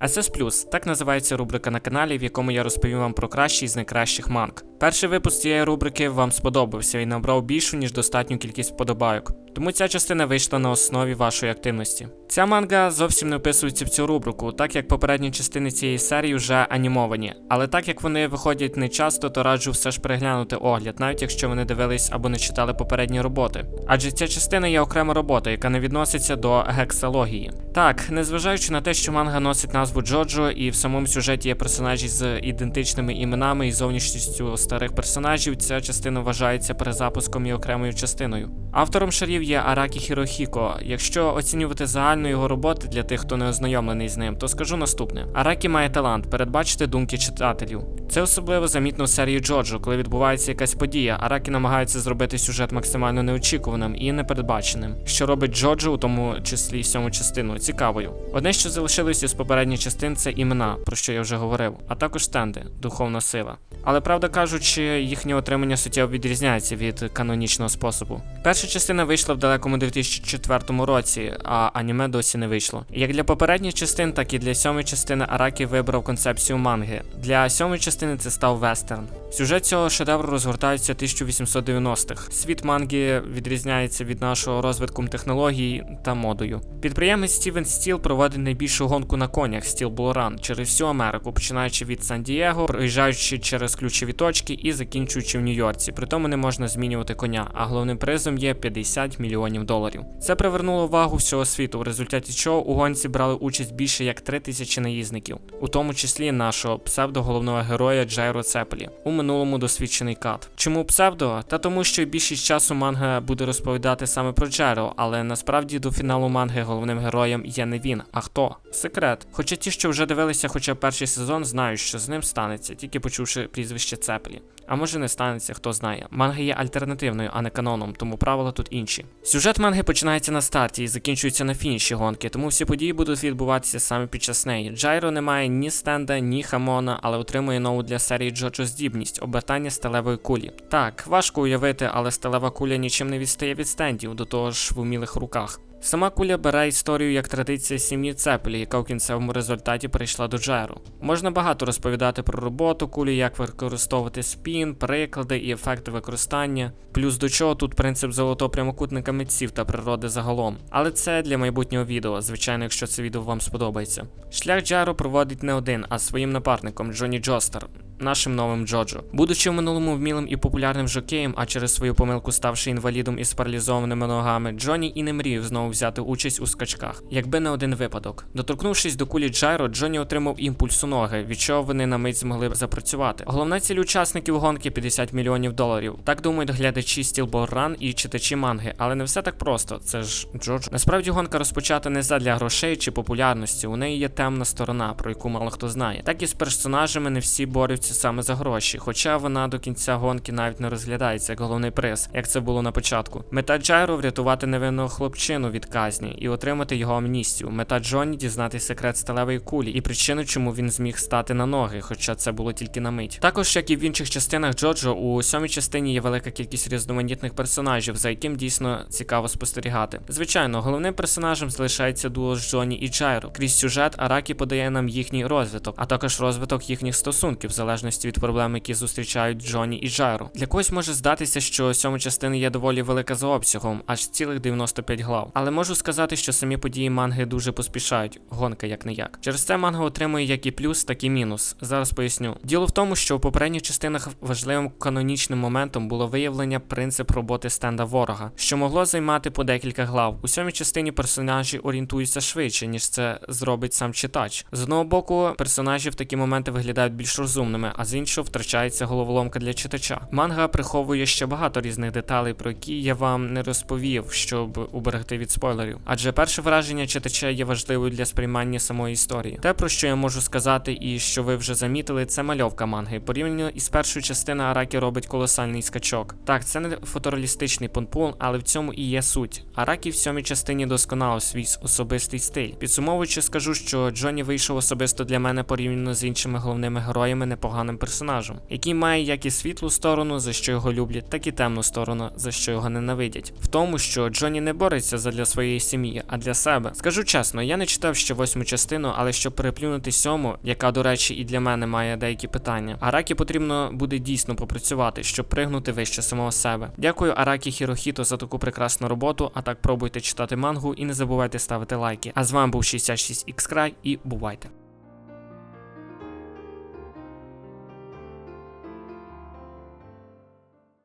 SS+, так називається рубрика на каналі, в якому я розповім вам про кращі з найкращих манг. Перший випуск цієї рубрики вам сподобався і набрав більшу, ніж достатню кількість вподобайок. Тому ця частина вийшла на основі вашої активності. Ця манга зовсім не вписується в цю рубрику, так як попередні частини цієї серії вже анімовані. Але так як вони виходять не часто, то раджу все ж переглянути огляд, навіть якщо вони дивились або не читали попередні роботи. Адже ця частина є окрема робота, яка не відноситься до гексалогії. Так, незважаючи на те, що манга носить назву Джоджо, і в самому сюжеті є персонажі з ідентичними іменами і зовнішністю старих персонажів, ця частина вважається перезапуском і окремою частиною. Автором шарів є Аракі Хірохіко. Якщо оцінювати загальну його роботи для тих, хто не ознайомлений з ним, то скажу наступне: Аракі має талант передбачити думки читателів. Це особливо замітно в серії Джоджо, коли відбувається якась подія. Аракі намагається зробити сюжет максимально неочікуваним і непередбаченим, що робить Джоджо, у тому числі сьому частину, цікавою. Одне, що залишилося з попередніх частин, це імена, про що я вже говорив, а також стенди, духовна сила. Але правда кажучи, їхнє отримання суттєво відрізняється від канонічного способу. Перша частина вийшла в далекому 2004 році, а аніме досі не вийшло. Як для попередніх частин, так і для сьомої частини Аракі вибрав концепцію манги. Для сьомої частини це став вестерн. Сюжет цього шедевру розгортається 1890-х. Світ манги відрізняється від нашого розвитком технологій та модою. Підприємець Стівен Стіл проводить найбільшу гонку на конях Стіл Булоран через всю Америку, починаючи від Сан-Дієго, проїжджаючи через ключові точки і закінчуючи в Нью-Йорці. При тому не можна змінювати коня, а головним призом є 50 мільйонів доларів. Це привернуло увагу всього світу, в результаті чого у гонці брали участь більше як 3 тисячі наїзників, у тому числі нашого псевдоголовного героя Джайро Цепелі, у минулому досвідчений кат. Чому псевдо? Та тому, що більшість часу манга буде розповідати саме про Джеро, але насправді до фіналу манги головним героєм є не він, а хто? Секрет. Хоча ті, що вже дивилися хоча перший сезон, знають, що з ним станеться, тільки почувши прізвище Цепелі. А може не станеться, хто знає. Манга є альтернативною, а не каноном, тому правила тут інші. Сюжет манги починається на старті і закінчується на фініші гонки, тому всі події будуть відбуватися саме під час неї. Джайро не має ні стенда, ні хамона, але отримує нову для серії Джоджо здібність обертання сталевої кулі. Так, важко уявити, але сталева куля нічим не відстає від стендів, до того ж в умілих руках. Сама куля бере історію як традиція сім'ї Цепелі, яка в кінцевому результаті прийшла до Джеру. Можна багато розповідати про роботу кулі, як використовувати спін, приклади і ефекти використання. Плюс до чого тут принцип золотого прямокутника митців та природи загалом. Але це для майбутнього відео, звичайно, якщо це відео вам сподобається. Шлях Джеру проводить не один, а своїм напарником Джоні Джостер. Нашим новим Джоджо. Будучи в минулому вмілим і популярним жокеєм, а через свою помилку ставши інвалідом із паралізованими ногами, Джоні і не мріяв знову взяти участь у скачках, якби не один випадок. Доторкнувшись до кулі Джайро, Джоні отримав імпульс у ноги, від чого вони на мить змогли запрацювати. Головна ціль учасників гонки 50 мільйонів доларів. Так думають глядачі Run і читачі манги, але не все так просто. Це ж Джоджо. Насправді гонка розпочата не задля грошей чи популярності. У неї є темна сторона, про яку мало хто знає. Так і з персонажами не всі борються саме за гроші, хоча вона до кінця гонки навіть не розглядається як головний приз, як це було на початку. Мета Джайро врятувати невинного хлопчину від казні і отримати його амністію. Мета Джонні дізнати секрет сталевої кулі і причину, чому він зміг стати на ноги, хоча це було тільки на мить. Також, як і в інших частинах Джоджо, у сьомій частині є велика кількість різноманітних персонажів, за яким дійсно цікаво спостерігати. Звичайно, головним персонажем залишається дуо з Джонні і Джайро. Крізь сюжет Аракі подає нам їхній розвиток, а також розвиток їхніх стосунків, в залежності від проблем, які зустрічають Джонні і Джайро. Для когось може здатися, що сьома частина є доволі велика за обсягом, аж цілих 95 глав. Але можу сказати, що самі події манги дуже поспішають, гонка як не як. Через це манга отримує як і плюс, так і мінус. Зараз поясню. Діло в тому, що у попередніх частинах важливим канонічним моментом було виявлення принцип роботи стенда ворога, що могло займати по декілька глав. У сьомій частині персонажі орієнтуються швидше, ніж це зробить сам читач. З одного боку, персонажі в такі моменти виглядають більш розумними, а з іншого втрачається головоломка для читача. Манга приховує ще багато різних деталей, про які я вам не розповів, щоб уберегти від спойлерів. Адже перше враження читача є важливою для сприймання самої історії. Те, про що я можу сказати, і що ви вже замітили, це мальовка манги. Порівняно із першою частиною Аракі робить колосальний скачок. Так, це не фотореалістичний понпун, але в цьому і є суть. Аракі в сьомій частині досконало свій особистий стиль. Підсумовуючи, скажу, що Джонні вийшов особисто для мене порівняно з іншими головними героями непогано поганим персонажем, який має як і світлу сторону, за що його люблять, так і темну сторону, за що його ненавидять. В тому, що Джонні не бореться задля своєї сім'ї, а для себе. Скажу чесно, я не читав ще восьму частину, але щоб переплюнути сьому, яка, до речі, і для мене має деякі питання, Аракі потрібно буде дійсно попрацювати, щоб пригнути вище самого себе. Дякую Аракі Хірохіто за таку прекрасну роботу. А так пробуйте читати мангу і не забувайте ставити лайки. А з вами був 66xCry і бувайте.